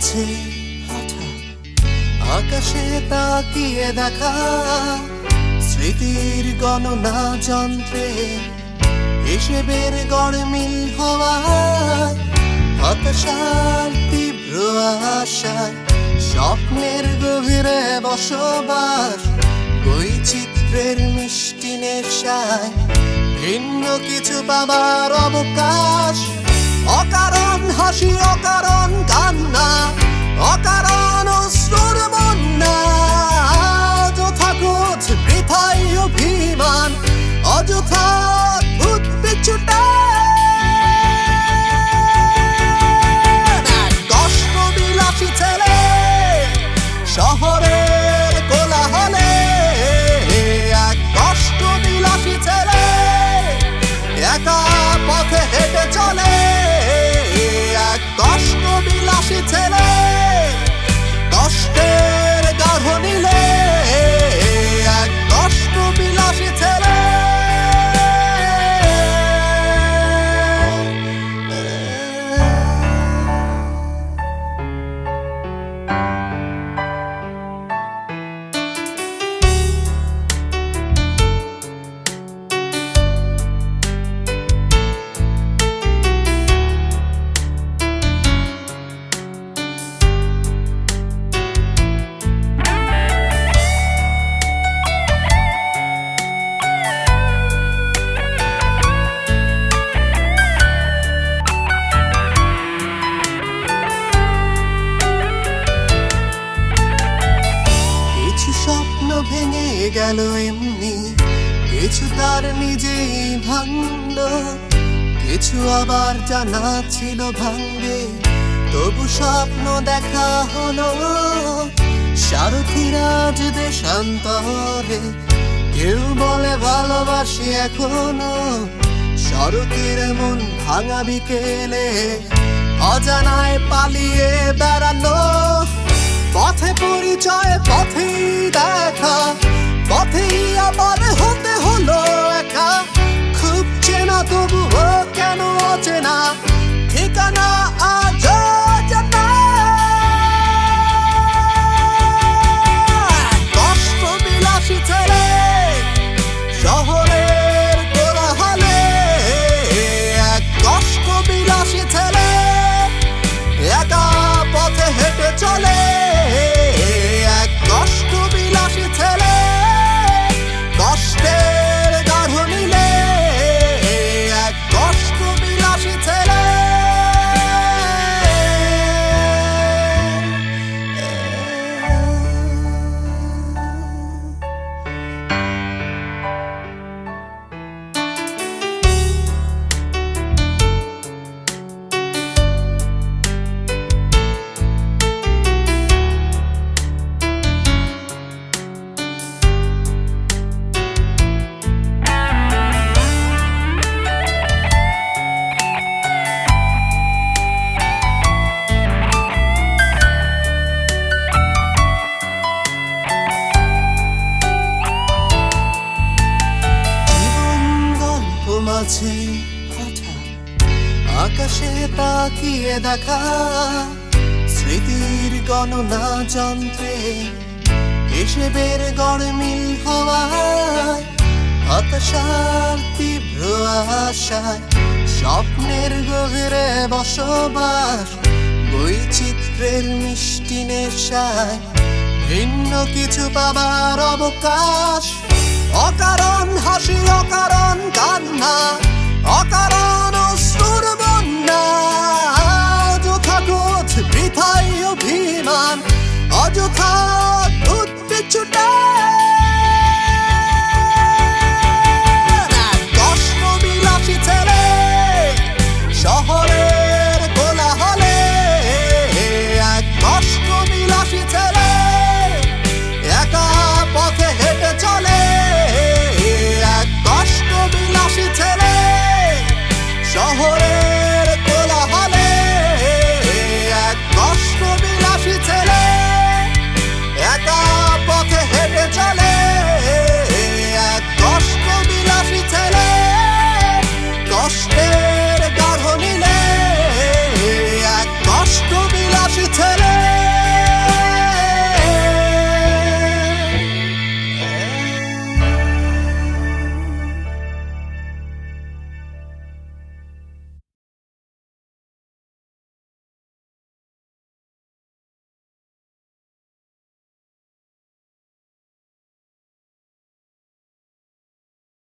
মাঝে হঠাৎ আকাশে তাকিয়ে দেখা স্মৃতির গণনা যন্ত্রে হিসেবের গড়মিল হওয়ায় হতাশার তীব্র আশায় স্বপ্নের গভীরে বসবাস, বৈচিত্র্যের মিষ্টি নেশায় ভিন্ন কিছু পাবার অবকাশ। অকারণ হাসি, অকারণ কান্না, অকারণ অশ্রুর অযথা ক্রোধ, বৃথাই অভিমান, অযথা ভূত পিছুটা কষ্ট বিলাসী ছেলে গেল এমনি। কিছু তার নিজেই ভাঙল, কিছু আবার জানা ছিল ভাঙ্গে তবু স্বপ্ন দেখা হলো, সারথিরাজ দেশান্তরে। কেউ বলে ভালোবাসি এখনও, শরতের মন ভাঙা বিকেলে। অজানায় পালিয়ে বেড়ানো পথে পরিচয়, পথেই দেখা। পথেই আবার তাকিয়ে দেখা স্মৃতির গণনা যন্ত্রে হিসেবের গড়মিল হওয়ায় হতাশার তীব্র আশায় স্বপ্নের গভীরে বসবাস, বৈচিত্র্যের মিষ্টি নেশায় ভিন্ন কিছু পাবার অবকাশ। অকারণ হাসি, অকারণ কান্না বৃথাই অভিমান অযথা ভূত পিছুটা